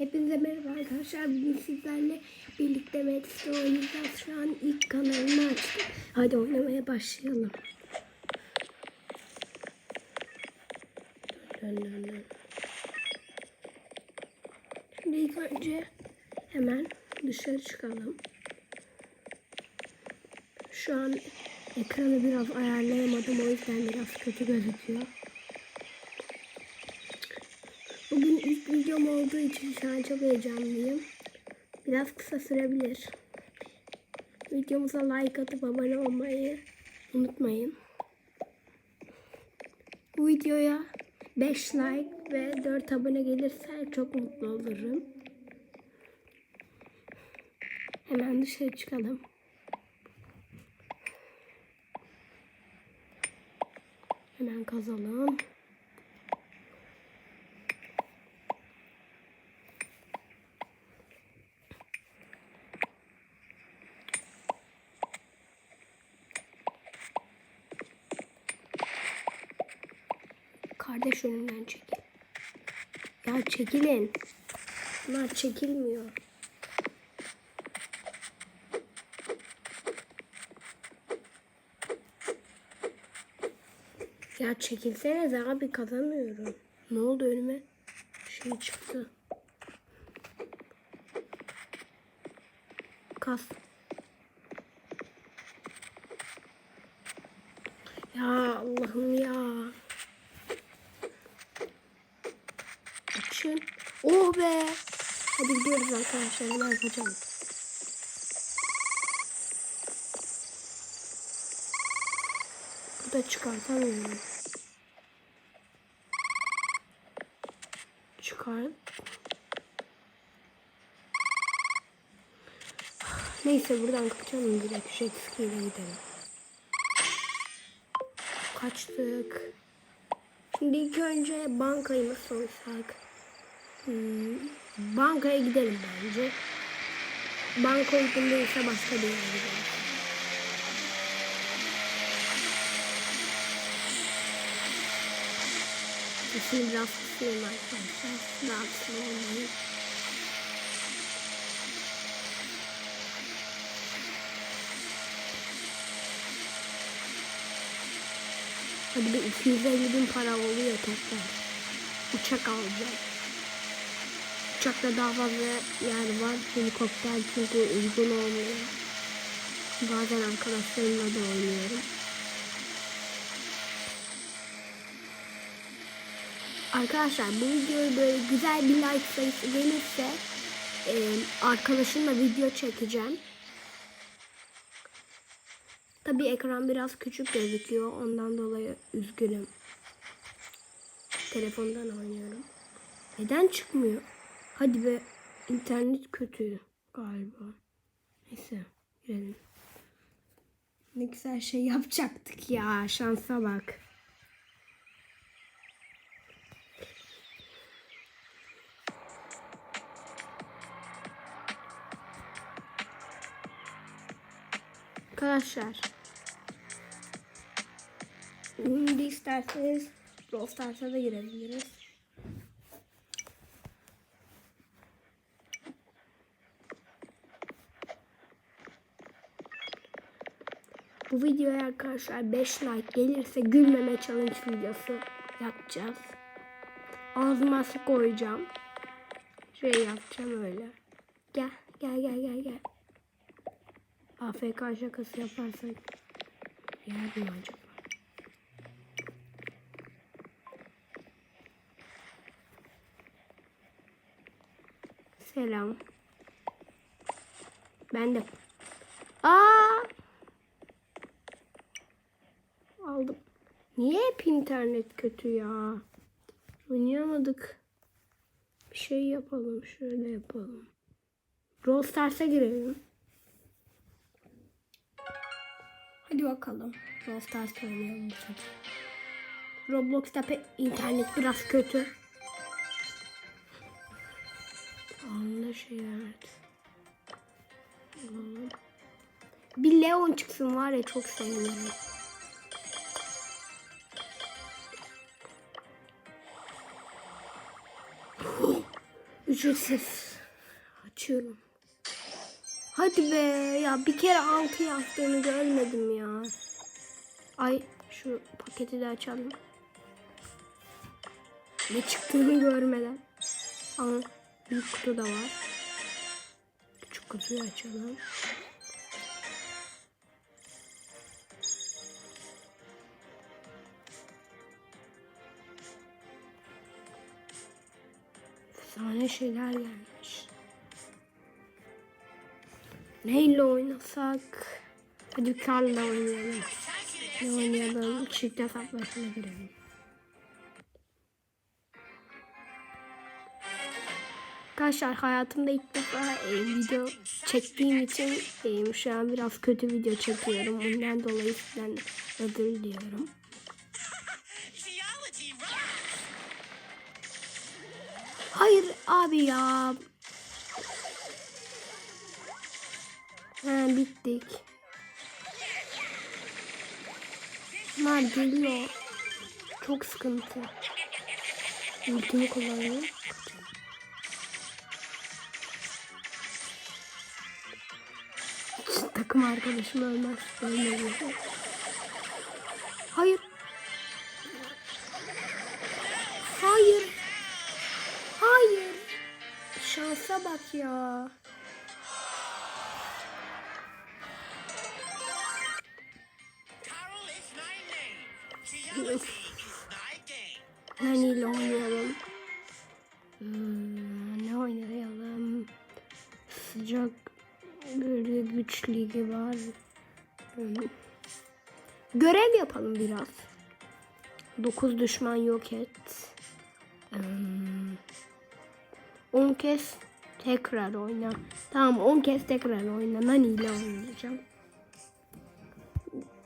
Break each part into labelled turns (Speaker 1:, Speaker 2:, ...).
Speaker 1: Hepinize merhaba arkadaşlar. Bugün sizlerle birlikte Metis'te oynayacağız. Şu an ilk kanalımı açtım. Hadi oynamaya başlayalım. Şimdi ilk önce hemen dışarı çıkalım. Şu an ekranı biraz ayarlayamadım. O yüzden biraz kötü gözüküyor. Bugün ilk videom olduğu için şu an çok heyecanlıyım. Biraz kısa sürebilir. Videomuza like atıp abone olmayı unutmayın. Bu videoya 5 like ve 4 abone gelirse çok mutlu olurum. Hemen dışarı çıkalım. Hemen kazalım. Kardeş önünden çekil. Ya çekilin. Bunlar çekilmiyor. Ya çekilseniz abi kazanıyorum. Ne oldu önüme? Şey çıktı. Kas. Ya Allah'ım ya. Açın. Oh be. Hadi gidiyoruz arkadaşlar. Hemen kaçalım. Bu da çıkartamıyorum. Çıkar. Neyse buradan kaçalım direkt jet ski ile gidelim. Kaçtık. Şimdi ilk önce bankayı mı soysak? Hmm, bankaya gidelim bence. Banka uygun değilse başka bir yere gidelim. Sesini biraz kısayım arkadaşlar. Rahatsız olmayın. Hadi bir 250 bin para oluyor tekrar. Uçak alacağım. Uçakta daha fazla yer var. Helikopter çünkü uygun olmuyor. Bazen arkadaşlarımla da oynuyorum. Arkadaşlar bu videoyu böyle güzel bir like sayısı gelirse e, arkadaşımla video çekeceğim. Tabi ekran biraz küçük gözüküyor. Ondan dolayı üzgünüm. Telefondan oynuyorum. Neden çıkmıyor? Hadi be. internet kötü galiba. Neyse girelim. Ne güzel şey yapacaktık ya. Şansa bak. Arkadaşlar. Şimdi isterseniz Brawl Stars'a da girebiliriz. Bu videoya arkadaşlar 5 like gelirse gülmeme challenge videosu yapacağız. Ağzıma su koyacağım. Şey yapacağım öyle. Gel gel gel gel gel. AFK şakası yaparsak yer mi acaba? Selam. Ben de. Aa! Aldım. Niye hep internet kötü ya? Oynayamadık. Bir şey yapalım. Şöyle yapalım. Brawl Stars'a girelim. Hadi bakalım. Brawl Stars oynayalım. Roblox'ta pek internet biraz kötü. Anla şey evet. Bir Leon çıksın var ya çok sevinirim. Ücretsiz. Açıyorum. Hadi be ya bir kere altı yaptığını görmedim ya. Ay şu paketi de açalım. Ne çıktığını görmeden. Ama büyük kutu da var. Küçük kutuyu açalım. Efsane şeyler gelmiş. Neyle oynasak? Karla oynayalım. Ne oynayalım? Çift hesaplaşma girelim. Arkadaşlar hayatımda ilk defa e, video çektiğim için e, şu an biraz kötü video çekiyorum. Ondan dolayı sizden özür diliyorum. Hayır abi ya. He bittik. Bunlar geliyor. Çok sıkıntı. Ultimi kullanıyorum. Hiç Takım arkadaşım ölmez. Ölmedi. Hayır.
Speaker 2: İs my game.
Speaker 1: Nani ile oynayalım? Hmm, ne oynayalım? Sıcak böyle güç ligi var. Hmm. Görev yapalım biraz. 9 düşman yok et. Hmm. 10 kez tekrar oyna. Tamam 10 kez tekrar oyna. Nani ile oynayacağım.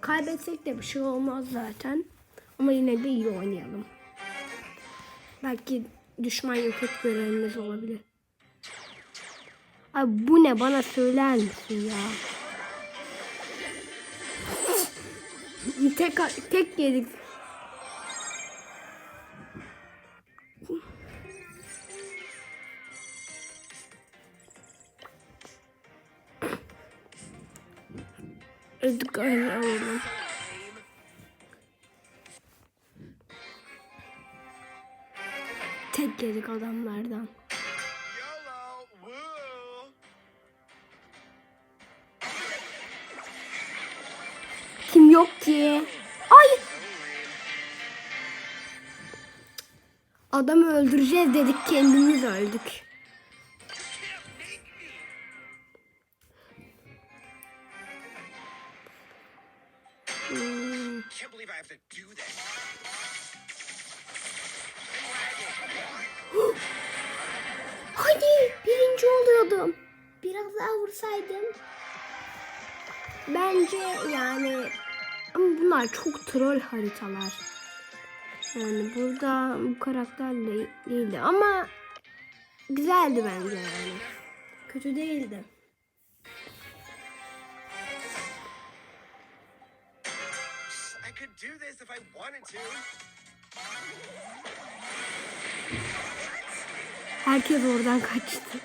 Speaker 1: Kaybetsek de bir şey olmaz zaten. Ama yine de iyi oynayalım. Belki düşman yok et görevimiz olabilir. Abi bu ne bana söyler misin ya? tek tek yedik. Öldük alalım. Tek yedik adamlardan. Kim yok ki? Ay! Adamı öldüreceğiz dedik kendimiz öldük.
Speaker 2: Can't believe I have to do this.
Speaker 1: Hadi birinci oluyordum. Biraz daha vursaydım. Bence yani ama bunlar çok troll haritalar. Yani burada bu karakterle değildi ama güzeldi bence yani. Kötü değildi.
Speaker 2: Could do this if I wanted to.
Speaker 1: Herkes oradan kaçtı.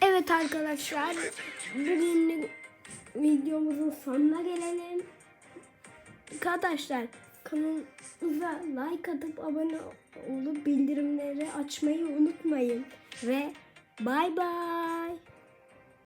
Speaker 1: Evet arkadaşlar. Bugünlük videomuzun sonuna gelelim. Arkadaşlar kanalımıza like atıp abone olup bildirimleri açmayı unutmayın. Ve bay bay.